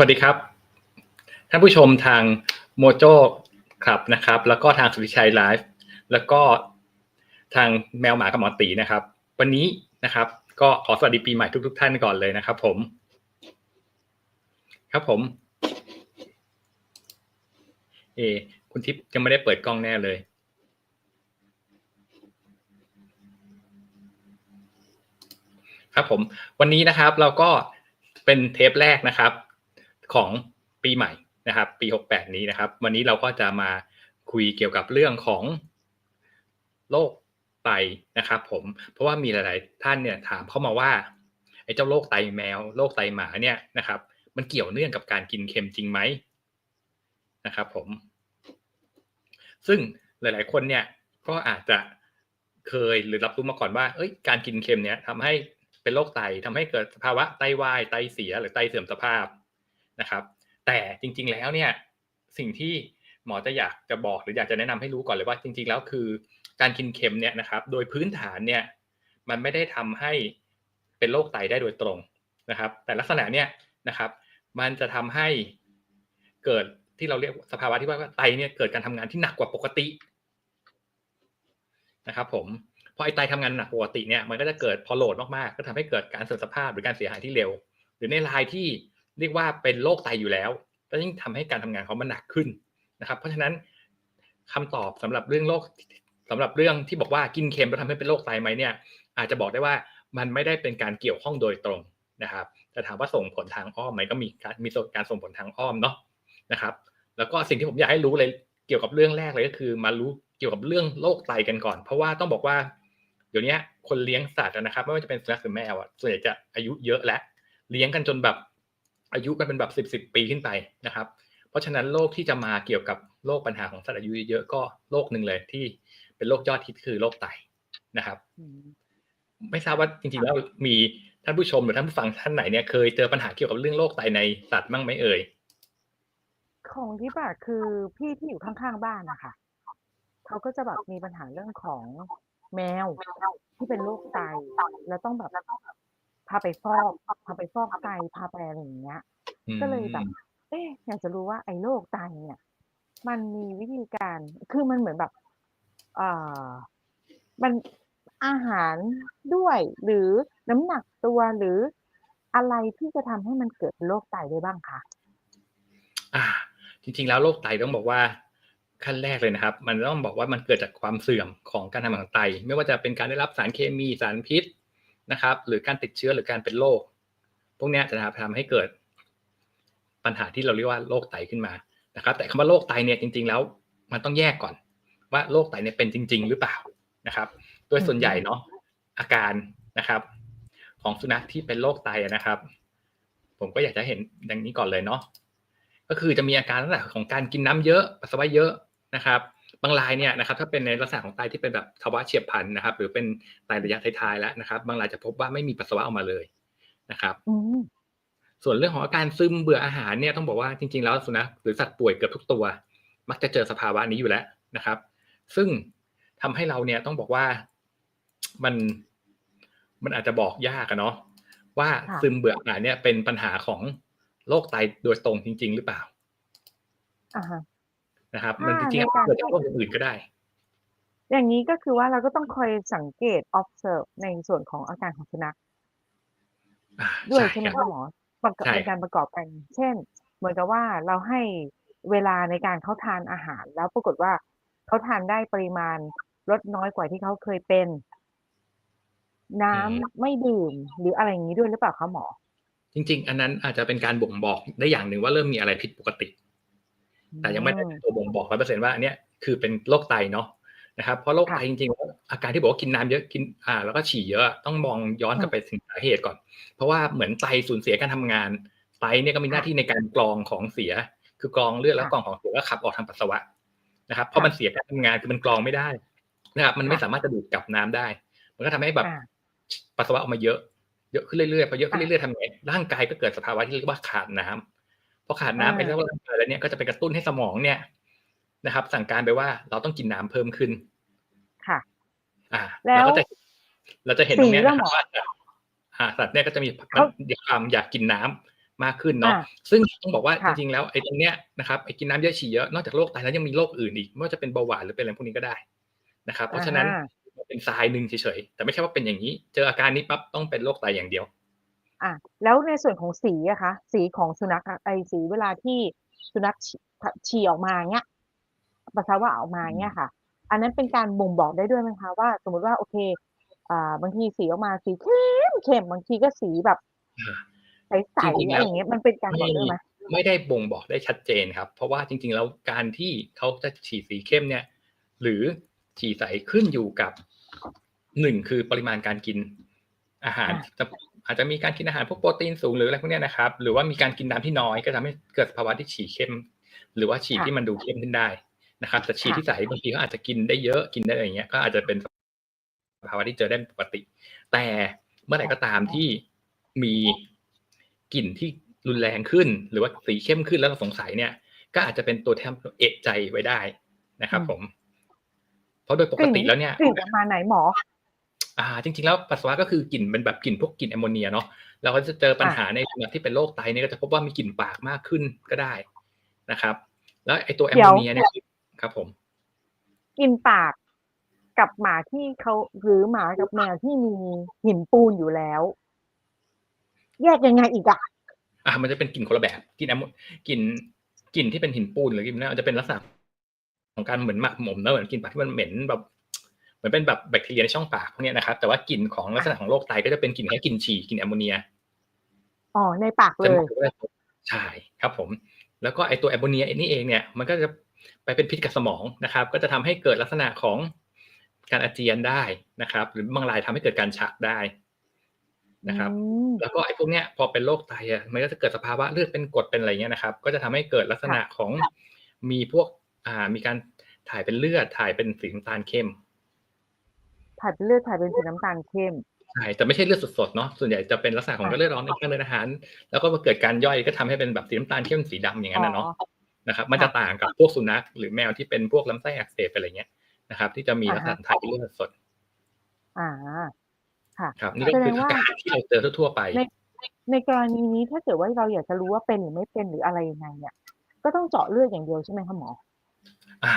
วัสดีครับ ท่านผู้ชมทางโมโจครับนะครับ แล้วก็ทางสุริชัยไลฟ์แล้วก็ทางแมวหมากับหมอตีนะครับ วันนี้นะครับ ก็ขอสวัสดีปีใหม่ทุก ๆ ท่านก่อนเลยนะครับ ผม ครับผม เอ คุณทิพย์ยังไม่ได้เปิดกล้องแน่เลยครับผมวันนี้นะครับเราก็เป็นเทปแรกนะครับ ของปีใหม่นะครับ ปีหกแปดนี้นะครับ วันนี้เราก็จะมาคุยเกี่ยวกับเรื่องของโรคไตนะครับผมเพราะว่ามีหลาย ๆ ท่านเนี่ยถามเข้ามาว่าไอ้เจ้าโรคไตแมวโรคไตหมาเนี่ยนะครับ มันเกี่ยวเนื่องกับการกินเค็มจริงไหมนะครับ ผม ซึ่งหลาย ๆ คนเนี่ยก็อาจจะเคยหรือรับรู้มาก่อนว่า เอ้ย การกินเค็มเนี่ยทำให้เป็นโรคไตทำให้เกิดสภาวะไตวายไตเสียหรือไตเสื่อมสภาพ นะครับ แต่จริงๆแล้วเนี่ยสิ่งที่หมอจะอยากจะบอกหรืออยากจะแนะนำให้รู้ก่อนเลยว่าจริงๆแล้วคือการกินเค็มเนี่ยนะครับ โดยพื้นฐานเนี่ยมันไม่ได้ทำให้เป็นโรคไตได้โดยตรงนะครับ แต่ลักษณะเนี่ยนะครับ มันจะทำให้เกิดที่เราเรียกสภาวะที่ว่าไตเนี่ยเกิดการทำงานที่หนักกว่าปกตินะครับ ผมพอไอไตทำงานหนักปกติเนี่ยมันก็จะเกิดพอโหลดมากๆก็ทำให้เกิดการเสื่อมสภาพหรือการเสียหายที่เร็ว หรือในรายที่ เรียกว่าเป็นโรคไตอยู่แล้วก็ยิ่งทำให้การทำงานเขามันหนักขึ้นนะครับ เพราะฉะนั้นคำตอบสำหรับเรื่องโรคสำหรับเรื่องที่บอกว่ากินเค็มแล้วทำให้เป็นโรคไตไหมเนี่ย อาจจะบอกได้ว่ามันไม่ได้เป็นการเกี่ยวข้องโดยตรงนะครับ แต่ถามว่าส่งผลทางอ้อมไหมก็มีการมีการส่งผลทางอ้อมเนาะนะครับ แล้วก็สิ่งที่ผมอยากให้รู้เลยเกี่ยวกับเรื่องแรกเลยก็คือ มารู้เกี่ยวกับเรื่องโรคไตกันก่อน เพราะว่าต้องบอกว่าเดี๋ยวนี้คนเลี้ยงสัตว์นะครับ ไม่ว่าจะเป็นสุนัขหรือแมวอะส่วนใหญ่จะอายุเยอะแล้วเลี้ยงกันจนแบบ อายุกันเป็นแบบสิบสิบปีขึ้นไปนะครับ เพราะฉะนั้นโรคที่จะมาเกี่ยวกับโรคปัญหาของสัตว์อายุเยอะก็โรคหนึ่งเลยที่เป็นโรคยอดฮิตคือโรคไตนะครับ ไม่ทราบว่าจริงๆแล้วมีท่านผู้ชมหรือท่านผู้ฟังท่านไหนเนี่ยเคยเจอปัญหาเกี่ยวกับเรื่องโรคไตในสัตว์บ้างไหมเอ่ยของที่แบบคือพี่ที่อยู่ข้างๆบ้านนะคะเขาก็จะแบบมีปัญหาเรื่องของแมวที่เป็นโรคไตแล้วต้องแบบ พาไปฟอกพาไปฟอกไตพาไปอะไรอย่างเงี้ย ก็เลยแบบเอ๊ะอยากจะรู้ว่าไอ้โรคไตเนี่ย มันมีวิธีการคือมันเหมือนแบบเอ่อมันอาหารด้วยหรือน้ำหนักตัวหรืออะไรที่จะทำให้มันเกิดโรคไตได้บ้างคะอ่า จริงๆแล้วโรคไตต้องบอกว่าขั้นแรกเลยนะครับ มันต้องบอกว่ามันเกิดจากความเสื่อมของการทำงานของไต ไม่ว่าจะเป็นการได้รับสารเคมีสารพิษ นะครับ หรือการติดเชื้อหรือการเป็นโรคพวกนี้จะทำให้เกิดปัญหาที่เราเรียกว่าโรคไตขึ้นมานะครับ แต่คำว่าโรคไตเนี่ยจริง ๆ แล้ว มันต้องแยกก่อน ว่าโรคไตเนี่ยเป็นจริง ๆ หรือเปล่านะครับ โดยส่วนใหญ่เนาะอาการนะครับ ของสุนัขที่เป็นโรคไตนะครับ ผมก็อยากจะเห็นดังนี้ก่อนเลยเนาะก็คือจะมีอาการลักษณะของการกินน้ำเยอะปัสสาวะเยอะนะครับ บางรายเนี่ยนะครับถ้าเป็นในลักษณะของไตที่เป็นแบบภาวะเฉียบพลันนะครับ หรือเป็นไตระยะท้ายๆแล้วนะครับ บางรายจะพบว่าไม่มีปัสสาวะออกมาเลยนะครับอืมส่วนเรื่องของอาการซึมเบื่ออาหารเนี่ยต้องบอกว่าจริงๆแล้วสุนัขหรือสัตว์ป่วยเกือบทุกตัว มักจะเจอสภาวะนี้อยู่แล้วนะครับ ซึ่งทำให้เราเนี่ยต้องบอกว่ามันมันอาจจะบอกยากอะเนาะว่าค่ะซึมเบื่ออาหารเนี่ยเป็นปัญหาของโรคไตโดยตรงจริง ๆ หรือเปล่าอ่าฮะ นะครับ มันจค่ะริงๆในการเกิดจากโรคอื่นๆก็ได้ อย่างนี้ก็คือว่าเราก็ต้องคอยสังเกต observe ในส่วนของอาการของสุนัขอ่าด้วยใช่ใช่ไหมครัคะบหมอประกอบใช่ในการประกอบกัน เช่น เหมือนกับว่าเราให้เวลาในการเขาทานอาหาร แล้วปรากฏว่าเขาทานได้ปริมาณลดน้อยกว่าที่เขาเคยเป็น น้ำไม่ดื่มหรืออะไรอย่างนี้ด้วยหรือเปล่าคะหมอ จริง ๆ อันนั้นอาจจะเป็นการบ่งบอกได้อย่างหนึ่งว่าเริ่มมีอะไรผิดปกติ แต่ยังไม่ได้เป็นตัวบ่งบอกร้อยเปอร์เซ็นต์ว่าอันเนี้ยคือเป็นโรคไตเนาะนะครับเพราะโรคไตค่ะจริงๆแล้วอาการที่บอกว่ากินน้ำเยอะกินอ่าแล้วก็ฉี่เยอะต้องมองย้อนกลับไปถึงสาเหตุก่อน เพราะว่าเหมือนไตสูญเสียการทำงานไตเนี่ยก็มีหน้าที่ในการกรองของเสีย คือกรองเลือดแล้วกรองของเสียแล้วขับออกทางปัสสาวะนะครับเพราะมันเสียการทำงานคือมันกรองไม่ได้นะครับมันไม่สามารถจะดูดกลับน้ำได้ มันก็ทำให้แบบอ่าปัสสาวะออกมาเยอะเยอะขึ้นเรื่อยๆพอเยอะขึ้นค่ะเรื่อยๆทำไงร่างกายก็เกิดสภาวะที่เรียกว่าขาดน้ำ พอขาดน้ำอ่าไปแล้วร่างกายแล้วเนี่ยก็จะไปกระตุ้นให้สมองเนี่ยนะครับ สั่งการไปว่าเราต้องกินน้ำเพิ่มขึ้น ค่ะ อ่า แล้วเราก็จะเราจะเห็นตรงเนี้ยสีแล้นะวครับหมอว่าอ่าสัตว์เนี่ยก็จะมีเขาความอยากกินน้ำมากขึ้นเนาะอ่าซึ่งต้องบอกว่าจค่ะริงๆแล้วไอ้ตรงเนี้ยนะครับไอ้กินน้ำเยอะฉี่เยอะนอกจากโรคไตแล้วยังมีโรคอื่นอีกไม่ว่าจะเป็นเบาหวานหรือเป็นอะไรพวกนี้ก็ได้นะครับ เพราะฉะนั้นอ่าเป็นทรายหนึ่งเฉยๆแต่ไม่ใช่ว่าเป็นอย่างนี้ เจออาการนี้ปั๊บต้องเป็นโรคไตอย่างเดียว อะแล้วในส่วนของสีอะคะสีของสุนัขอะไอสีเวลาที่สุนัขฉี่ฉี่ออกมาเนี้ยปัสสาวะออกมาเนี้ยค่ะ อันนั้นเป็นการบ่งบอกได้ด้วยไหมคะว่า สมมติว่าโอเคอ่าบางทีสีออกมาสีเข้มเข้มบางทีก็สีแบบใสๆจริงๆอะไรอย่างเงี้ยมันเป็นการบอกได้ไหมไม่ได้บ่งบอกได้ชัดเจนครับ เพราะว่าจริง ๆ แล้วการที่เขาจะฉี่สีเข้มเนี่ย หรือฉี่ใสขึ้นอยู่กับหนึ่งคือปริมาณการกินอาหาร อ่าจะอาจจะมีการกินอาหารพวกโปรตีนสูงหรืออะไรพวกเนี้ยนะครับ หรือว่ามีการกินน้ำที่น้อยก็ทำให้เกิดภาวะที่ฉี่เข้ม หรือว่าฉี่ที่มันดูเข้มขึ้นได้นะครับแต่ฉี่ที่ใสบางทีก็อาจจะกินได้เยอะกินได้อะไรอย่างเงี้ย ก็อาจจะเป็นภาวะที่เจอได้ปกติ แต่เมื่อไหร่ก็ตามที่มีกลิ่นที่รุนแรงขึ้น หรือว่าสีเข้มขึ้นแล้วเราสงสัยเนี่ย ก็อาจจะเป็นตัวที่ทำเอะใจไว้ได้นะครับอืมผม เพราะโดยปกติแล้วเนี่ยกลิ่นประมาณไหนหมอ อ่า จริงๆ แล้วปัสสาวะก็คือกลิ่นเป็นแบบกลิ่นพวกกลิ่นแอมโมเนียเนาะเราก็จะเจอปัญหาในสุนัขที่เป็นโรคไตเนี่ยก็จะพบว่ามีกลิ่นปากมากขึ้นก็ได้นะครับ แล้วไอ้ตัวแอมเดี๋โมยวเนียเนี่ยครับผมกินปากกับหมาที่เขาหรือหมากับแมวที่มีหินปูนอยู่แล้ว แยกยังไงอีกอะอ่ามันจะเป็นกลิ่นคนละแบบกลิ่นแอมโมกลิ่นกลิ่นที่เป็นหินปูนหรือกลิ่นนั้นจะเป็นลักษณะของการเหมือนหมักหมมนะเหมือนกลิ่นปากที่มันเหม็นแบบ เหมือนเป็นแบบแบคทีเรียในช่องปากพวกเนี้ยนะครับ แต่ว่ากลิ่นของลักษณะของโรคไตก็จะเป็นกลิ่นแค่กลิ่นฉี่กลิ่นแอมโมเนียอ๋อในปากเลจะยหมักด้วยใช่ครับผม แล้วก็ไอตัวแอมโมเนียนี่เองเนี่ยมันก็จะไปเป็นพิษกับสมองนะครับ ก็จะทำให้เกิดลักษณะของการอาเจียนได้นะครับ หรือบางรายทำให้เกิดการชักได้นะครับอืมแล้วก็ไอ้พวกเนี้ยพอเป็นโรคไตอะมันก็จะเกิดสภาวะเลือดเป็นกรดเป็นอะไรเงี้ยนะครับ ก็จะทำให้เกิดลักษณะของมีพวกอ่ามีการถ่ายเป็นเลือดถ่ายเป็นสีน้ำตาลเข้ม ถ่ายเป็นเลือดถ่ายเป็นสีน้ำตาลเข้มใช่แต่ไม่ใช่เลือดสดๆเนาะส่วนใหญ่จะเป็นลักษณะของค่ะเลือดร้อนในทางเดินอาหาร แล้วก็มาเกิดการย่อยก็ทำให้เป็นแบบสีน้ำตาลเข้มสีดำอย่างนั้นนะเนาะอ๋อนะครับมันจะต่างกับพวกสุนัขหรือแมวที่เป็นพวกลำไส้อักเสบอะไรเงี้ยนะครับ ที่จะมีลักษณะถ่ายเป็นเลือดสด อ่าค่ะครับนี่ก็คือแสดงว่าอาการที่เราเจอทั่วๆไปในในกรณีนี้ถ้าเกิดว่าเราอยากจะรู้ว่าเป็นหรือไม่เป็นหรืออะไรยังไงเนี่ย ก็ต้องเจาะเลือดอย่างเดียวใช่ไหมคะหมอ อ่า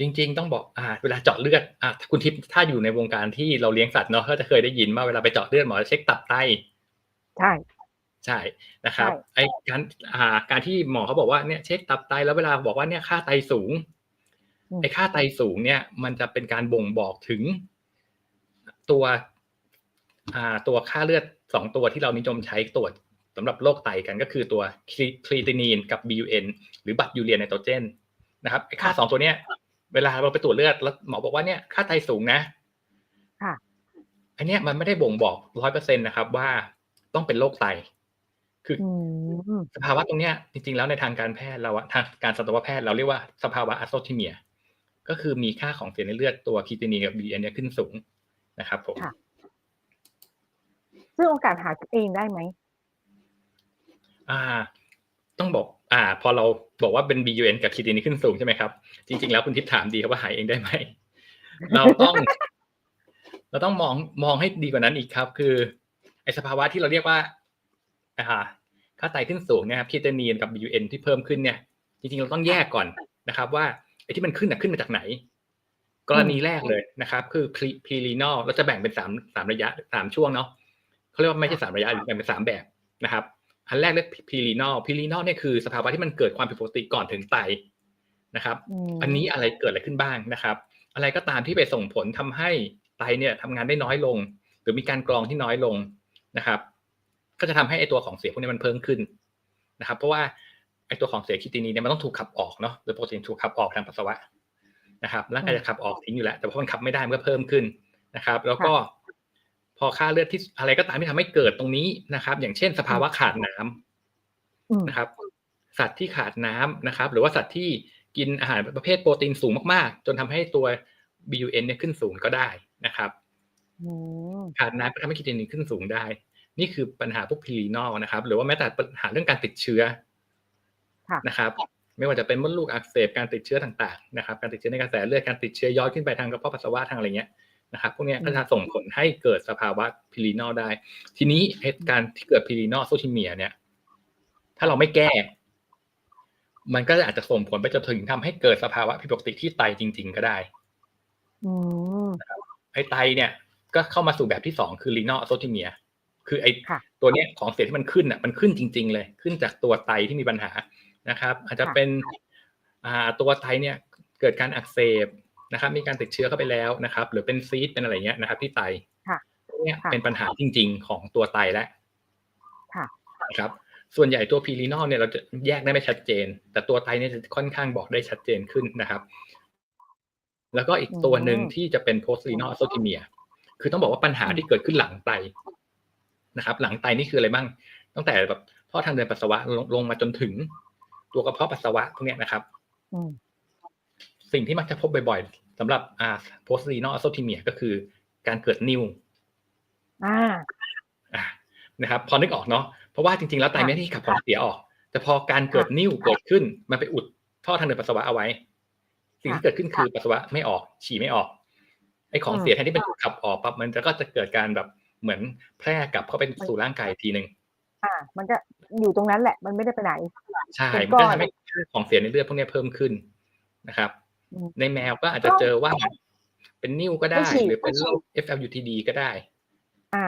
จริง ๆ ต้องบอกอ่าเวลาเจาะเลือดอ่าคุณทิพย์ถ้าอยู่ในวงการที่เราเลี้ยงสัตว์เนาะก็จะเคยได้ยินว่าเวลาไปเจาะเลือดหมอจะเช็คตับไตใช่ใช่นะครับใช่ไอการอ่าการที่หมอเขาบอกว่าเนี่ยเช็คตับไตแล้วเวลาบอกว่าเนี่ยค่าไตสูงอืมไอค่าไตสูงเนี่ย มันจะเป็นการบ่งบอกถึง ตัวอ่าตัวค่าเลือดสองตัวที่เรานิยมใช้ตรวจสำหรับโรคไตกันก็คือตัวครีตินีนกับ BUN หรือบัตรยูเรียไนโตรเจนนะครับไอค่าสองตัวเนี้ย เวลาเราไปตรวจเลือดแล้วหมอบอกว่าเนี่ยค่าไตสูงนะค่ะอันเนี้ยมันไม่ได้บ่งบอกร้อยเปอร์เซ็นต์นะครับ ว่าต้องเป็นโรคไต คือออืมสภาวะตรงเนี้ยจริงๆแล้วในทางการแพทย์เราอะทางการสัตวแพทย์เราเรียกว่าสภาวะอะโซทิเมีย ก็คือมีค่าของเสียในเลือดตัวคีตินีนกับบีเเนี่ยขึ้นสูงนะครับผมค่ะซึ่งโอกาสหาเองได้ไหมอ่า ต้องบอก อ่า พอเราบอกว่าเป็น BUN กับคีตินีนขึ้นสูงใช่ไหมครับ จริง ๆ แล้วคุณทิพย์ถามดีครับว่าหายเองได้ไหม เราต้อง เราต้องมองมองให้ดีกว่านั้นอีกครับ คือไอสภาวะที่เราเรียกว่าอ่าค่าไตขึ้นสูงเนี่ยครับคีตินีนกับ BUN ที่เพิ่มขึ้นเนี่ย จริง ๆ เราต้องแยกก่อนนะครับ ว่าไอ้ที่มันขึ้นน่ะขึ้นมาจากไหน กรณีแรกเลยนะครับ คือพรีลีนอลเราจะแบ่งเป็นสามสามระยะสามช่วงเนาะเขาเรียกว่าไม่ใช่สามระยะหรือแบ่งเป็นสามแบบนะครับ อันแรกเรียกพรีลีนอลพรีลีนอลเนี่ยคือสภาวะที่มันเกิดความผิดปกติก่อนถึงไตนะครับอืมอันนี้อะไรเกิดอะไรขึ้นบ้างนะครับ อะไรก็ตามที่ไปส่งผลทำให้ไตเนี่ยทำงานได้น้อยลง หรือมีการกรองที่น้อยลงนะครับ ก็จะทำให้ไอตัวของเสียพวกนี้มันเพิ่มขึ้นนะครับ เพราะว่าไอตัวของเสียคิตินีเนี่ยมันต้องถูกขับออกเนาะโดยปกติถูกขับออกทางปัสสาวะนะครับร่างกายจะขับออกทิ้งอยู่แล้วแต่พอมันขับไม่ได้มันก็เพิ่มขึ้นนะครับ แล้วก็ พอค่าเลือดที่อะไรก็ตามที่ทำให้เกิดตรงนี้นะครับ อย่างเช่น สภาวะขาดน้ำอืมนะครับ สัตว์ที่ขาดน้ำนะครับ หรือว่าสัตว์ที่กินอาหารประเภทโปรตีนสูงมากๆ จนทำให้ตัว BUN เนี่ยขึ้นสูงก็ได้นะครับอืมขาดน้ำก็ทำให้คีโตนินขึ้นสูงได้ นี่คือปัญหาพวกพีรีนอลนะครับ หรือว่าแม้แต่ปัญหาเรื่องการติดเชื้อค่ะนะครับ ไม่ว่าจะเป็นมดลูกอักเสบการติดเชื้อต่างๆนะครับ การติดเชื้อในกระแสเลือดการติดเชื้อย้อนขึ้นไปทางกระเพาะปัสสาวะทางอะไรเงี้ย นะครับพวกเนี้ยก็จะส่งผลให้เกิดสภาวะพีรีนอลได้ ทีนี้เหตุการณ์ที่เกิดพีรีนอลโซทิเมีย เนี่ย ถ้าเราไม่แก้ มันก็อาจจะส่งผลไปจนถึงทำให้เกิดสภาวะผิดปกติที่ไตจริง ๆ ก็ได้อืมไอ้ไตเนี่ย ก็เข้ามาสู่แบบที่สองคือ renal azotemia คือไอ้ค่ะตัวเนี้ยของเสียที่มันขึ้นอะมันขึ้นจริง ๆ เลย ขึ้นจากตัวไตที่มีปัญหานะครับ อาจจะค่ะเป็น อ่าตัวไตเนี่ย เกิดการอักเสบ นะครับมีการติดเชื้อเข้าไปแล้วนะครับ หรือเป็นซีดเป็นอะไรเงี้ยนะครับ ที่ไตค่ะพวกเนี่ยค่ะเป็นปัญหาจริง ๆ ของตัวไตแล้วค่ะนะครับส่วนใหญ่ตัวพีรีนอลเนี่ยเราจะแยกได้ไม่ชัดเจน แต่ตัวไตเนี่ยจะค่อนข้างบอกได้ชัดเจนขึ้นนะครับ แล้วก็อีกตัวหนึ่งอืมที่จะเป็น post renal azotemia คือต้องบอกว่าปัญหาที่เกิดขึ้นหลังไตนะครับ หลังไตนี่คืออะไรบ้าง ตั้งแต่แบบท่อทางเดินปัสสาวะลงลงมาจนถึง ตัวกระเพาะปัสสาวะพวกเนี้ยนะครับอืม สิ่งที่มักจะพบบ่อยๆสำหรับอ่า post renal azotemia ก็คือการเกิดนิ่วอ่าอะนะครับพอนึกออกเนาะเพราะว่าจริงๆแล้วไตค่ะไม่ได้ขับของเสียออก แต่พอการเกิดนิ่วเกิดขึ้นมันไปอุดท่อทางเดินปัสสาวะเอาไว้ สิ่งที่เกิดขึ้นคือปัสสาวะไม่ออก ฉี่ไม่ออกไอ้ของเสียแทนที่เป็นขับออกปั๊บมันจะก็จะเกิดการแบบเหมือนแพร่กลับเข้าไปสู่ร่างกายอีกทีหนึ่งอ่า มันก็อยู่ตรงนั้นแหละ มันไม่ได้ไปไหน ใช่เป็นมันก้ก็อนทำให้ค่าของเสียในเลือดพวกนี้เพิ่มขึ้นนะครับอืม ในแมวก็อาจจะเจอว่าเป็นนิ่วก็ได้ไม่ฉี่หรือเป็นไม่ฉี่โรค FLUTD ก็ได้ อ่า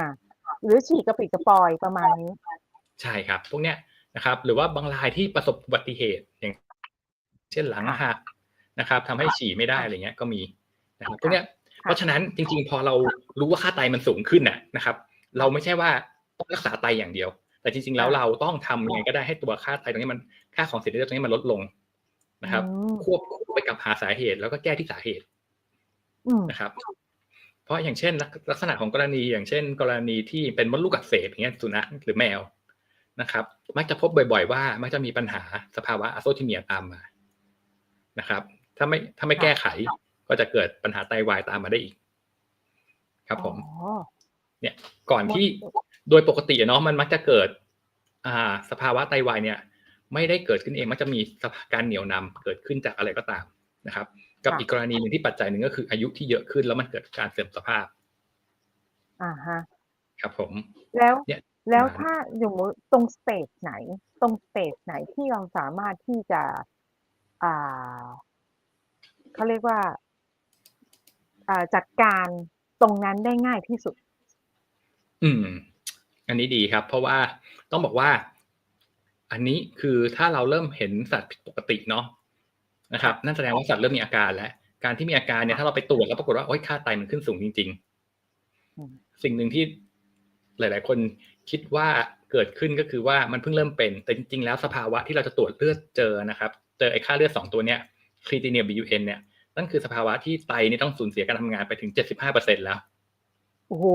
หรือฉี่กระปิดกระปอยประมาณนี้ ใช่ครับ พวกเนี้ยนะครับ หรือว่าบางรายที่ประสบอุบัติเหตุอย่าง เช่นหลังค่ะหักนะครับทำให้ฉี่ไม่ได้อะไรเงี้ยก็มีนะครับพวกเนี้ยค่ะเพราะฉะนั้นจริง ๆ พอเรารู้ว่าค่าไตมันสูงขึ้นน่ะนะครับ เราไม่ใช่ว่าต้องรักษาไตอย่างเดียว แต่จริง ๆ แล้วเราต้องทำยังไงก็ได้ให้ตัวค่าไตตรงนี้มันค่าของเสียในเลือดตรงนี้มันลดลง นะครับอืมควบคู่ไปกับหาสาเหตุ แล้วก็แก้ที่สาเหตุอืมนะครับ เพราะอย่างเช่นลักลักษณะของกรณีอย่างเช่น กรณีที่เป็นมดลูกอักเสบอย่างเงี้ยสุนัขหรือแมวนะครับ มักจะพบบ่อย ๆ ว่ามักจะมีปัญหาสภาวะอะโซทิเมียตามมานะครับ ถ้าไม่ถ้าไม่แก้ไขก็จะเกิดปัญหาไตวายตามมาได้อีก ครับ ผมอ๋อเนี่ยก่อนที่โดยปกติอะเนาะมันมักจะเกิด อ่า สภาวะไตวายเนี่ย ไม่ได้เกิดขึ้นเองมักจะมีสภาการเหนียวนำเกิดขึ้นจากอะไรก็ตามนะครับ กับค่ะอีกกรณีหนึ่งที่ปัจจัยหนึ่งก็คืออายุที่เยอะขึ้นแล้วมันเกิดการเสื่อมสภาพอ่าฮะครับผม แล้วเนี่ยแล้วประมาณถ้าอย่างมติตรงสเตจไหน ตรงสเตจไหนที่เราสามารถที่จะ อ่าเขาเรียกว่าอ่าจัดการตรงนั้นได้ง่ายที่สุด อืม อันนี้ดีครับ เพราะว่าต้องบอกว่า อันนี้คือถ้าเราเริ่มเห็นสัตว์ผิดปกติเนาะนะครับนั่นแสดงว่าสัตว์เริ่มมีอาการแล้ว การที่มีอาการเนี่ยถ้าเราไปตรวจแล้วปรากฏว่าโอ๊ยค่าไตมันขึ้นสูงจริงอืมๆสิ่งหนึ่งที่หลาย ๆ คนคิดว่าเกิดขึ้นก็คือว่ามันเพิ่งเริ่มเป็น แต่จริง ๆ แล้วสภาวะที่เราจะตรวจเลือดเจอนะครับ เจอไอ้ค่าเลือดสองตัวเนี้ยครีติเนียบียูเอ็นเนี่ยนั่นคือสภาวะที่ไตนี่ต้องสูญเสียการทำงานไปถึงเจ็ดสิบห้าเปอร์เซ็นแล้ว โอ้โห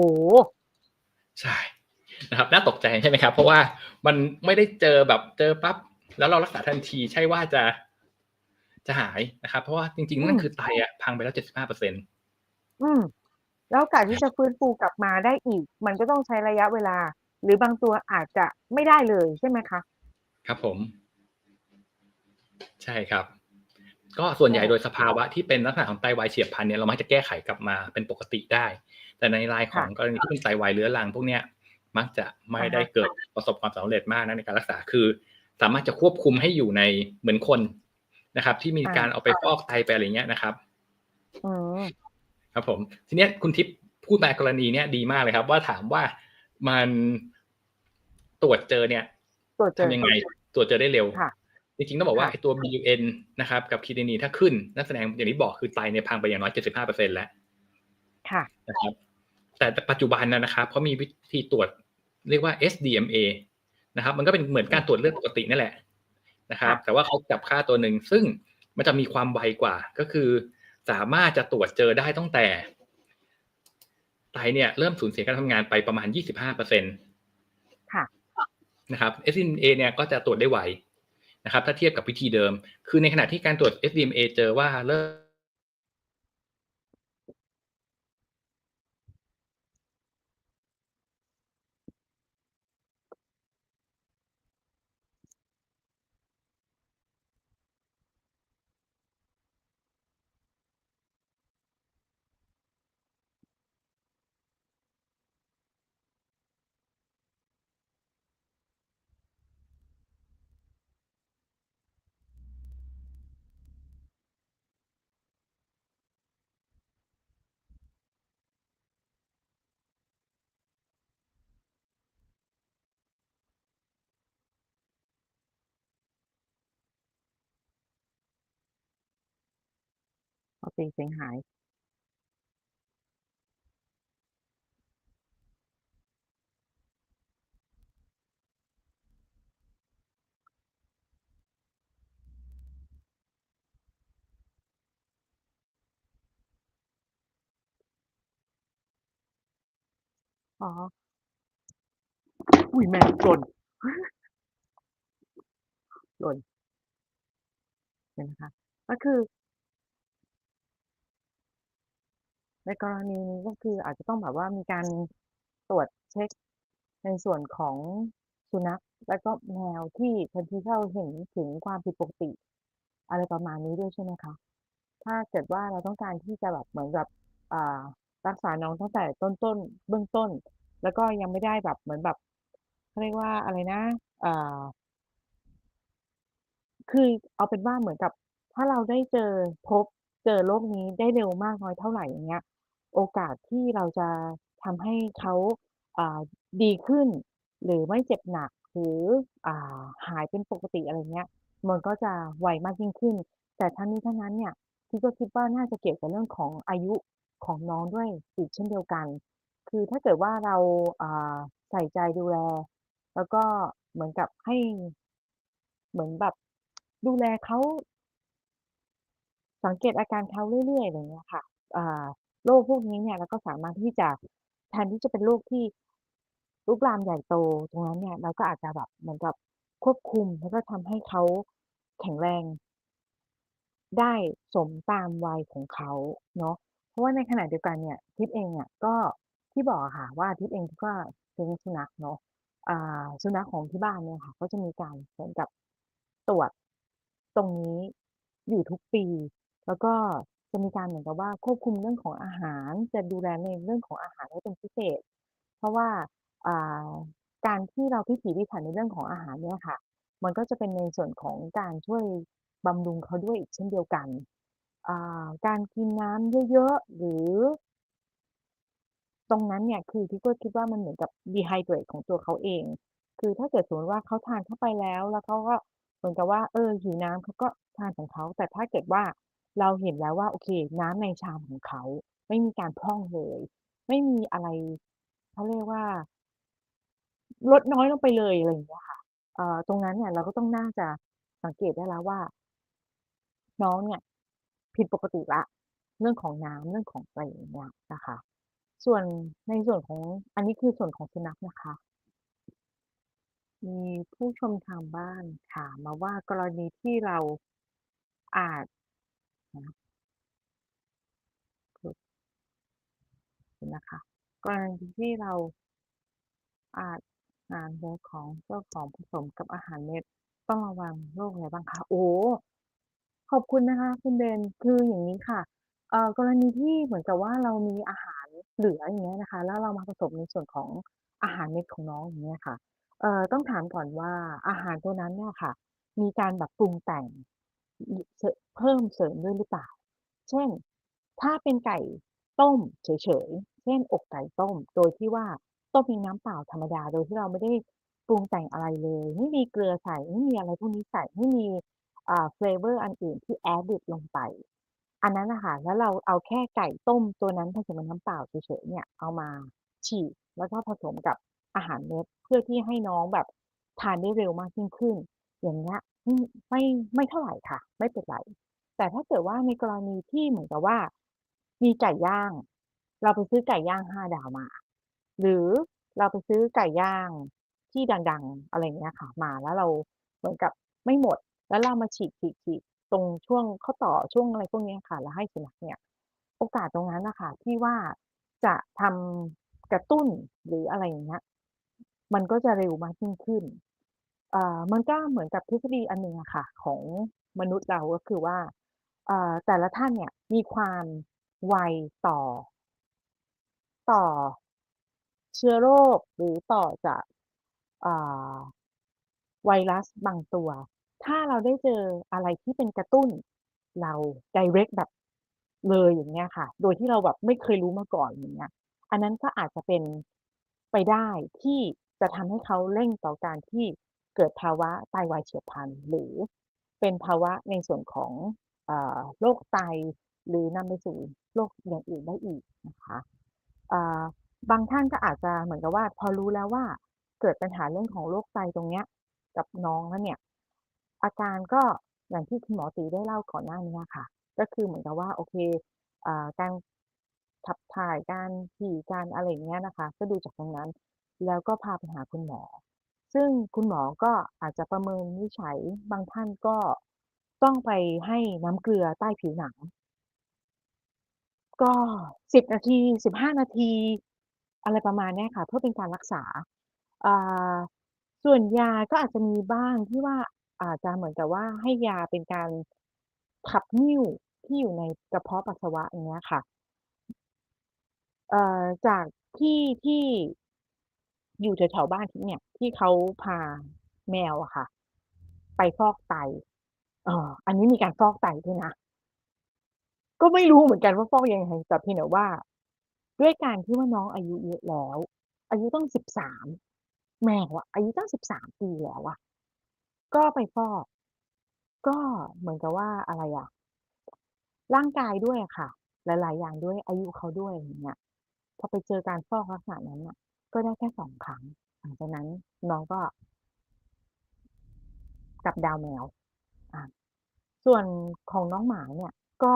ใช่ นะครับน่าตกใจใช่ไหมครับ เพราะว่ามันไม่ได้เจอแบบเจอปั๊บแล้วเรารักษาทันทีใช่ว่าจะจะหายนะครับ เพราะว่าจริง ๆ นั่นคือไตอะพังไปแล้วเจ็ดสิบห้าเปอร์เซ็นอืมแล้วโอกาสที่จะฟื้นฟูกลับมาได้อีก มันก็ต้องใช้ระยะเวลา หรือบางตัวอาจจะไม่ได้เลยใช่ไหมคะครับผม ใช่ครับ ก็ส่วนใหญ่โดยสภาวะที่เป็นลักษณะของไตวายเฉียบพลันเนี่ยเรามักจะแก้ไขกลับมาเป็นปกติได้ แต่ในรายของกรณีที่เป็นไตวายเรื้อรังพวกเนี้ย มักจะไม่ได้เกิดประสบความสำเร็จมากนะในการรักษาคือ สามารถจะควบคุมให้อยู่ในเหมือนคนนะครับ ที่มีการเอาไปฟอกไตไปอะไรเงี้ยนะครับอืมครับ ผม ทีเนี้ยคุณทิพย์พูดมากรณีเนี้ยดีมากเลยครับ ว่าถามว่ามันตรวจเจอเนี่ยตรวจเจอทำยังไงตรวจเจอได้เร็วค่ะจริงๆต้องบอกว่าค่ะไอ้ตัว BUN นะครับ กับคีเตนีถ้าขึ้นนั่นแสดงอย่างที่บอกคือไตเนี่ยพังไปอย่างน้อย 75%แล้ว ค่ะนะครับ แต่ปัจจุบันนะนะครับเขามีวิธีตรวจ เรียกว่า SDMA นะครับ มันก็เป็นเหมือนการตรวจเลือดปกตินั่นแหละนะครับค่ะแต่ว่าเขาจับค่าตัวหนึ่งซึ่งมันจะมีความไวกว่า ก็คือสามารถจะตรวจเจอได้ตั้งแต่ไตเนี่ยเริ่มสูญเสียการทำงานไปประมาณ 25%ค่ะนะครับ SDMA เนี่ยก็จะตรวจได้ไวนะครับ ถ้าเทียบกับวิธีเดิม คือในขณะที่การตรวจ SDMA เจอว่าเริ่ม เอาตีเสียงหาย อ๋อ อุ๊ยแมวหล่นหล่นเห็นไหมคะก็คือ ในกรณีนี้ก็คืออาจจะต้องแบบว่ามีการตรวจเช็กในส่วนของสุนัข แล้วก็แมวที่บางทีถ้าเราเห็นถึงความผิดปกติ อะไรประมาณนี้ด้วยใช่ไหมคะ ถ้าเกิดว่าเราต้องการที่จะแบบเหมือนกับอ่ารักษาน้องตั้งแต่ต้นๆเบื้องต้น แล้วก็ยังไม่ได้แบบเหมือนแบบเขาเรียกว่าอะไรนะอ่าคือเอาเป็นว่าเหมือนกับ ถ้าเราได้เจอพบเจอโรคนี้ได้เร็วมากน้อยเท่าไหร่อย่างเงี้ย โอกาสที่เราจะทำให้เขาดีขึ้น หรือไม่เจ็บหนักหรืออหายเป็นปกติอะไรเงี้ยมันก็จะไวมากยิ่งขึ้น แต่ทั้งนี้ทั้งนั้นเนี่ยพี่ก็คิดว่าน่าจะเกี่ยวกับเรื่องของอายุของน้องด้วยอีกเช่นเดียวกัน คือถ้าเกิดว่าเราใส่ใจดูแล แล้วก็เหมือนกับให้ เหมือนแบบดูแลเขาสังเกตอาการเขาเรื่อยๆอะไรเงี้ยค่ะอ่า โรคพวกนี้เนี่ยเราก็สามารถที่จะแทนที่จะเป็นโรคที่ลุกลามใหญ่โตตรงนั้นเนี่ย เราก็อาจจะแบบเหมือนกับควบคุมแล้วก็ทำให้เขาแข็งแรง ได้สมตามวัยของเขาเนาะเพราะว่าในขณะเดียวกันเนี่ยทิพย์เองอะก็ที่บอกอะค่ะว่าทิพย์เองก็เลี้ยงสุนัขเนาะอ่าสุนัขของที่บ้านเนี่ยค่ะ ก็จะมีการเหมือนกับตรวจตรงนี้อยู่ทุกปี แล้วก็ จะมีการเหมือนกับว่าควบคุมเรื่องของอาหารจะดูแลในเรื่องของอาหารให้เป็นพิเศษ เพราะว่าการที่เราพิถีพิถันในเรื่องของอาหารเนี่ยค่ะ มันก็จะเป็นในส่วนของการช่วยบำรุงเขาด้วยอีกเช่นเดียวกันการกินน้ำเยอะๆหรือ ตรงนั้นเนี่ยคือทิพย์ก็คิดว่ามันเหมือนกับ dehydrate ของตัวเขาเอง คือถ้าเกิดสมมติว่าเขาทานเข้าไปแล้ว แล้วเขาก็เหมือนกับว่าเออหิวน้ำเขาก็ทานของเขาแต่ถ้าเกิดว่า เราเห็นแล้วว่า โอเค น้ำในชามของเขา ไม่มีการพร่องเลย ไม่มีอะไรเขาเรียกว่า ลดน้อยลงไปเลยอะไรอย่างเงี้ยค่ะเอ่อตรงนั้นเนี่ย เราก็ต้องน่าจะสังเกตได้แล้วว่า น้องเนี่ย ผิดปกติล้วเรื่องของน้ำเรื่องของอะไรอย่างเงี้ยนะคะ ส่วนในส่วนของอันนี้คือส่วนของสุนัขนะคะ มีผู้ชมทางบ้านถามมาว่ากรณีที่เราอาจ นะคือนะคะกรณีที่เราอาจหารเนื้อของเจ้าของผสมกับอาหารเม็ดต้องระวังโรคอะไรบ้างคะ?โอ้ขอบคุณนะคะ คุณเบนคืออย่างงี้ค่ะเอ่อกรณีที่เหมือนกับว่าเรามีอาหารเหลืออย่างเงี้ยนะคะ แล้วเรามาผสมในส่วนของอาหารเม็ดของน้องอย่างเงี้ยค่ะเอ่อต้องถามก่อนว่าอาหารตัวนั้นเนี่ยค่ะ มีการแบบปรุงแต่ง เพิ่มเสริมด้วยหรือเปล่า?เช่น ถ้าเป็นไก่ต้มเฉยๆ เช่น อกไก่ต้ม โดยที่ว่าต้มในน้ำเปล่าธรรมดา โดยที่เราไม่ได้ปรุงแต่งอะไรเลย ไม่มีเกลือใส่ ไม่มีอะไรพวกนี้ใส่ ไม่มีอ่า flavor อันอื่นที่ added ลงไป อันนั้นนะคะแล้วเราเอาแค่ไก่ต้มตัวนั้นผสมกับน้ำเปล่าเฉยๆ เนี่ย เอามาฉีกแล้วก็ผสมกับอาหารเม็ดเพื่อที่ให้น้องแบบทานได้เร็วมากยิ่งขึ้น อย่างเงี้ย อืม ไม่ ไม่เท่าไรค่ะ ไม่เป็นไร แต่ถ้าเกิดว่าในกรณีที่เหมือนกับว่า มีไก่ย่าง เราไปซื้อไก่ย่าง 5 ดาวมา หรือเราไปซื้อไก่ย่างที่ดัง ๆ อะไรอย่างเงี้ยค่ะ มา แล้วเราเหมือนกับไม่หมด แล้วเรามาฉีก ๆ ๆ ตรงช่วงข้อต่อ ช่วงอะไรพวกเนี้ยค่ะ แล้วให้สุนัขเนี่ย โอกาสตรงนั้นน่ะค่ะพี่ว่าจะทำ กระตุ้น หรืออะไรอย่างเงี้ย มันก็จะเร็วมากยิ่งขึ้น อ่ามันก็เหมือนกับทฤษฎีอันหนึ่งอะค่ะ ของมนุษย์เราก็คือว่าอ่าแต่ละท่านเนี่ยมีความไวต่อต่อเชื้อโรคหรือต่อจากอ่าไวรัสบางตัว ถ้าเราได้เจออะไรที่เป็นกระตุ้นเราไดเรกต์แบบเลยอย่างเงี้ยค่ะ โดยที่เราแบบไม่เคยรู้มาก่อนอย่างเงี้ย อันนั้นก็อาจจะเป็นไปได้ที่จะทำให้เขาเร่งต่อการที่ เกิดภาวะไตวายเฉียบพลัน หรือเป็นภาวะในส่วนของอโรคไตหรือนำไปสู่โรคอย่างอื่นได้อีกนะคะบางท่านก็อาจจะเหมือนกับว่า พอรู้แล้วว่าเกิดปัญหาเรื่องของโรคไตตรงเนี้ยกับน้องแล้วเนี่ยอาการก็อย่างที่คุณหมอตีได้เล่าก่อนหน้านี้อะค่ะ ก็คือเหมือนกับว่าโอเคอการขับถ่ายการฉี่การอะไรเงี้ยนะคะ ก็ดูจากตรงนั้น แล้วก็พาไปหาคุณหมอ ซึ่งคุณหมอก็อาจจะประเมินวินิจฉัย บางท่านก็ต้องไปให้น้ำเกลือใต้ผิวหนัง ก็ 10 นาที 15 นาที อะไรประมาณเนี้ยค่ะ เพื่อเป็นการรักษาอ่าส่วนยาก็อาจจะมีบ้างที่ว่าอาจจะเหมือนกับว่าให้ยาเป็นการขับนิ่วที่อยู่ในกระเพาะปัสสาวะ อย่างเงี้ยค่ะ เอ่อ จากที่ที่อยู่แถวๆบ้านทิพย์เนี่ย ที่เขาพาแมวอะค่ะ ไปฟอกไตเอ่ออันนี้มีการฟอกไตด้วยนะก็ไม่รู้เหมือนกันว่าฟอกยังไงแต่เพียงแต่ว่า ด้วยการที่ว่าน้องอายุเยอะแล้ว อายุตั้ง13แมวอะอายุตั้ง13ปีแล้วอะก็ไปฟอก ก็เหมือนกับว่าอะไรอะร่างกายด้วยอะค่ะ หลาย ๆ อย่างด้วยอายุเขาด้วยอย่างเงี้ยพอไปเจอการฟอกลักษณะนั้นน่ะก็ได้แค่2ครั้ง ลังจากนั้นน้องก็กลับดาวแมวส่วนของน้องหมาเนี่ย ก็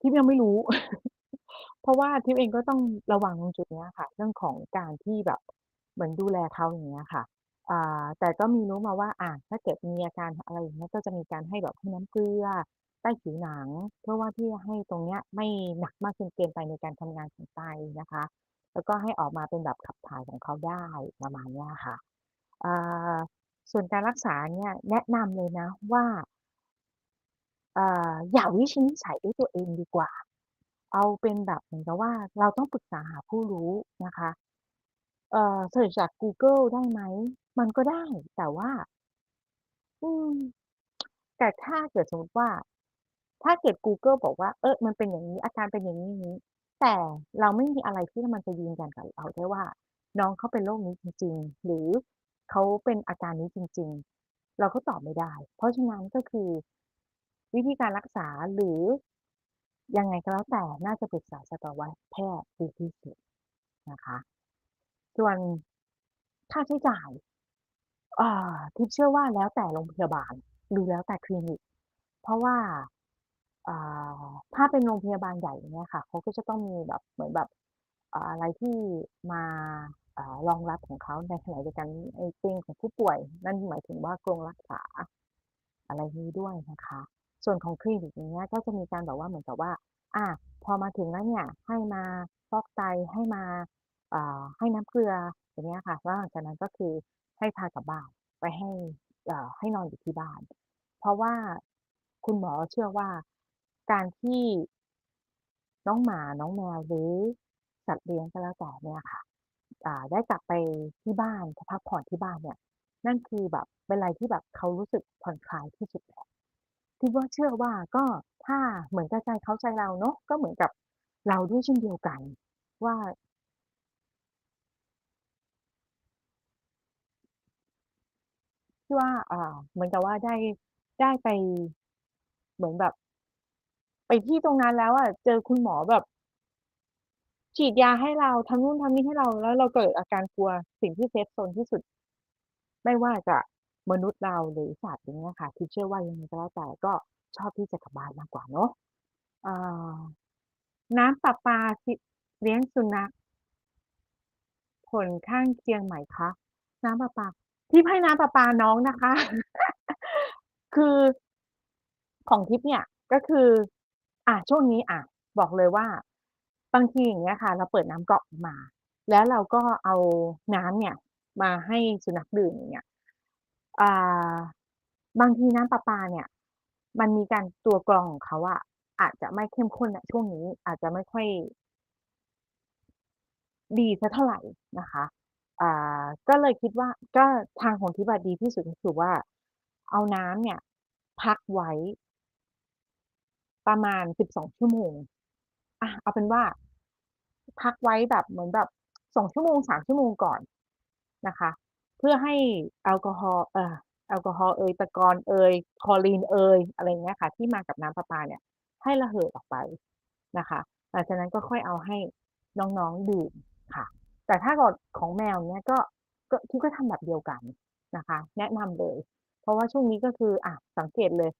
ทิพย์ยังไม่รู้ เพราะว่าทิพย์เองก็ต้องระวังตรงจุดนี้ค่ะ เรื่องของการที่แบบเหมือนดูแลเขาอย่างเงี้ยค่ะแต่ก็มีรู้มาว่าอ่าถ้าเกิดมีอาการอะไรอย่างเงี้ยก็จะมีการให้แบบให้น้ำเกลือใต้ผิวหนัง เพื่อว่าที่ให้ตรงเนี้ยไม่หนักมากจนเกินไปในการทำงานของไตนะคะ แล้วก็ให้ออกมาเป็นแบบขับถ่ายของเขาได้ประมาณเนี้ยค่ะส่วนการรักษาเนี่ยแนะนำเลยนะว่าอย่าวินิจฉัยด้วยตัวเองดีกว่า เอาเป็นแบบเหมือนกับว่าเราต้องปรึกษาหาผู้รู้นะคะเอ่อเซิร์ชจากกูเกิลได้ไหม?มันก็ได้ แต่ว่า อืม แต่ถ้าเกิดสมมติว่า ถ้าเกิดกูเกิลบอกว่า เออมันเป็นอย่างงี้ อาการเป็นอย่างงี้ แต่เราไม่มีอะไรที่มันจะยืนยันกับเราได้ว่า น้องเขาเป็นโรคนี้จริง ๆ หรือเขาเป็นอาการนี้จริง ๆ เราก็ตอบไม่ได้ เพราะฉะนั้นก็คือ วิธีการรักษาหรือ ยังไงก็แล้วแต่น่าจะปรึกษาสัตวแพทย์ดีที่สุดนะคะ ส่วนค่าใช้จ่ายอ่าทิพย์เชื่อว่าแล้วแต่โรงพยาบาลหรือแล้วแต่คลินิก เพราะว่า อ่า ถ้าเป็นโรงพยาบาลใหญ่อย่างเงี้ยค่ะ เขาก็จะต้องมีแบบ เหมือนแบบ อ่า อะไรที่มา อ่า รองรับของเขาในขณะเดียวกันไอ้เตียงของผู้ป่วย นั่นหมายถึงว่ากรงรักษา อะไรงี้ด้วยนะคะ ส่วนของคลินิกอย่างเงี้ย ก็จะมีการแบบว่าเหมือนกับว่า อ่า พอมาถึงแล้วเนี่ย ให้มาฟอกไต ให้มา อ่า ให้น้ำเกลือ อย่างเงี้ยค่ะ แล้วหลังจากนั้นก็คือให้พากลับบ้าน ไปให้อ่าให้นอนอยู่ที่บ้าน เพราะว่าคุณหมอเชื่อว่า การที่น้องหมาน้องแมวหรือสัตว์เลี้ยงก็แล้วแต่เนี่ยค่ะ อ่า ได้กลับไปที่บ้านพักผ่อนที่บ้านเนี่ย นั่นคือแบบเป็นอะไรที่แบบเขารู้สึกผ่อนคลายที่สุดแล้วทิพย์ว่าเชื่อว่าก็ถ้าเหมือนกับใจเขาใจเราเนาะก็เหมือนกับเราด้วยเช่นเดียวกัน ว่า ที่ว่าอ่าเหมือนกับว่าได้ได้ไปเหมือนแบบ ไปที่ตรงนั้นแล้วอะเจอคุณหมอแบบ ฉีดยาให้เราทำนู่นทำนี่ให้เรา แล้วเราเกิดอาการกลัวสิ่งที่เซฟโซนที่สุด ไม่ว่าจะมนุษย์เราหรือสัตว์อย่างเงี้ยค่ะทิพย์เชื่อว่ายังไงก็แล้วแต่ก็ชอบที่จะกลับบ้านมากกว่าเนาะอ่าน้ำประปาเลี้ยงสุนัขผลข้างเคียงไหมคะ?น้ำประปาทิพย์ให้น้ำประปาน้องนะคะ คือของทิพย์เนี่ยก็คือ อ่า ช่วงนี้ อ่า บอกเลยว่า บางทีอย่างเงี้ยค่ะ เราเปิดน้ำก๊อกมา แล้วเราก็เอาน้ำเนี่ยมาให้สุนัขดื่ม อย่างเงี้ย อ่า บางทีน้ำประปาเนี่ย มันมีการ ตัวกรองของเขาอะ อาจจะไม่เข้มข้น ณ ช่วงนี้ อาจจะไม่ค่อย ดีสักเท่าไรนะคะ อ่า ก็เลยคิดว่า ก็ทางของทิพย์อะดีที่สุด ก็คือว่า เอาน้ำเนี่ยพักไว้ ประมาณ12ชั่วโมงอาเอาเป็นว่า พักไว้แบบเหมือนแบบ2ชั่วโมง3ชั่วโมงก่อนนะคะ เพื่อให้แอลกอฮอล์เอ่อแอลกอฮอล์เอยตะกอนเอยคอรีนเอยอะไรเงี้ยค่ะ ที่มากับน้ำประปาเนี่ย ให้ระเหยออกไปนะคะหลังจากนั้นก็ค่อยเอาให้น้องๆดื่มค่ะ แต่ถ้ากิดของแมวเนี้ยก็ก็ทิพย์ก็ทำแบบเดียวกันนะคะ แนะนำเลย เพราะว่าช่วงนี้ก็คืออะสังเกตเลย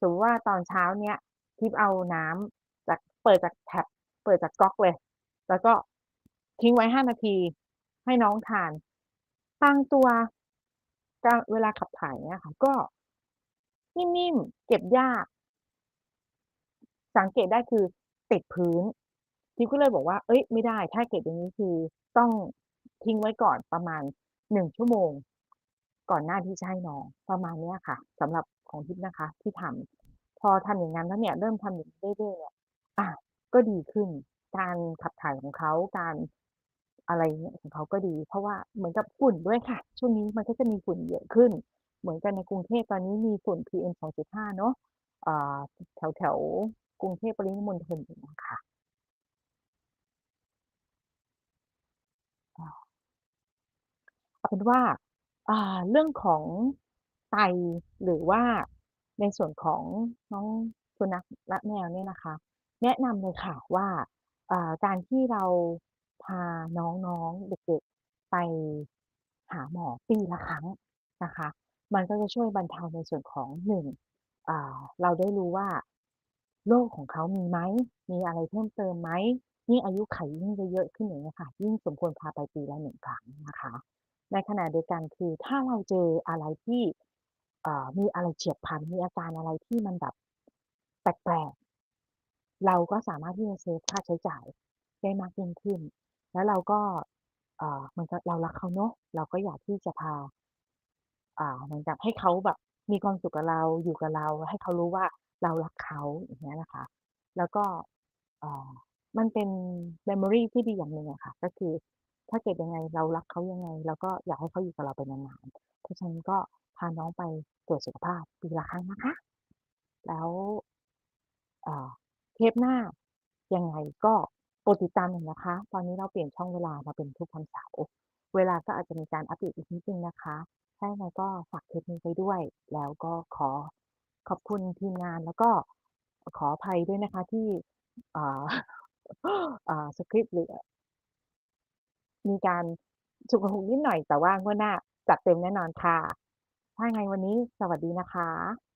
สมมติว่าตอนเช้าเนี้ย ทิพย์เอาน้ำจากเปิดจากแท็บเปิดจากก๊อกเลย แล้วก็ทิ้งไว้ห้านาทีให้น้องทานบางตัวเวลาขับถ่ายเนี่ยค่ะ ก็นิ่มๆเก็บยาก สังเกตได้คือติดพื้นทิพก็เลยบอกว่า เอ้ยไม่ได้ ถ้าเก็บอย่างนี้คือต้องทิ้งไว้ก่อนประมาณหนึ่งชั่วโมง ก่อนหน้าที่จะให้น้องประมาณเนี้ยค่ะสำหรับของทิพนะคะที่ทำ อทำอย่างนั้นแล้วเนี่ย เริ่มทำอย่างนี้เรื่อยๆเนี่ยอะก็ดีขึ้น การขับถ่ายของเขาการอะไรเนี่ยของเขาก็ดี เพราะว่าเหมือนกับฝุ่นด้วยค่ะ ช่วงนี้มันก็จะมีฝุ่นเยอะขึ้น เหมือนกันในกรุงเทพตอนนี้มีฝุ่น PM 2.5 เนาะแถวแถวๆกรุงเทพปริมณฑลอย่างเงี้ยค่ะเอาเป็นว่าเรื่องของไตหรือว่า ในส่วนของน้องสุนัขและแมวเนี่ยนะคะ แนะนำเลยค่ะว่าอ่าการที่เราพาน้องๆเด็กๆไปหาหมอปีละครั้งนะคะ มันก็จะช่วยบรรเทาในส่วนของหนึ่งอ่าเราได้รู้ว่าโรคของเขามีไหม มีอะไรเพิ่มเติมไหมยิ่งอายุไขยิ่งจะเยอะขึ้นอย่างเงี้ยค่ะ ยิ่งสมควรพาไปปีละหนึ่งครั้งนะคะ ในขณะเดียวกันคือถ้าเราเจออะไรที่ เอ่อมีอะไรเฉียบพลัน มีอาการอะไรที่มันแบบแปลกๆ เราก็สามารถที่จะเซฟค่าใช้จ่ายได้มากยิ่งขึ้น แล้วเราก็เอ่อเหมือนกับเรารักเขาเนาะเราก็อยากที่จะพา อ่าเหมือนกับให้เขาแบบมีความสุขกับเราอยู่กับเรา ให้เขารู้ว่าเรารักเขาอย่างเงี้ยนะคะ แล้วก็เอ่อมันเป็น memory ที่ดีอย่างหนึ่งอะค่ะ ก็คือถ้าเกิดยังไงเรารักเขายังไง เราก็อยากให้เขาอยู่กับเราไปนานๆ เพราะฉะนั้นก็พาน้องไปตรวจสุขภาพปีละครั้งนะคะ แล้วเทปหน้ายังไงก็โปรดติดตามหน่อยนะคะ ตอนนี้เราเปลี่ยนช่องเวลามาเป็นทุกวันเสาร์เวลาก็อาจจะมีการอัปเดตอีกนิดนึงนะคะถ้ายังไงก็ฝากเทปนี้ไปด้วย แล้วก็ขอขอบคุณทีมงานแล้วก็ขออภัยด้วยนะคะที่เออเออสคริปต์หรือมีการฉุกละหุกนิดหน่อยแต่ว่างวดหน้า จัดเต็มแน่นอนค่ะ ถ้าไงวันนี้สวัสดีนะคะ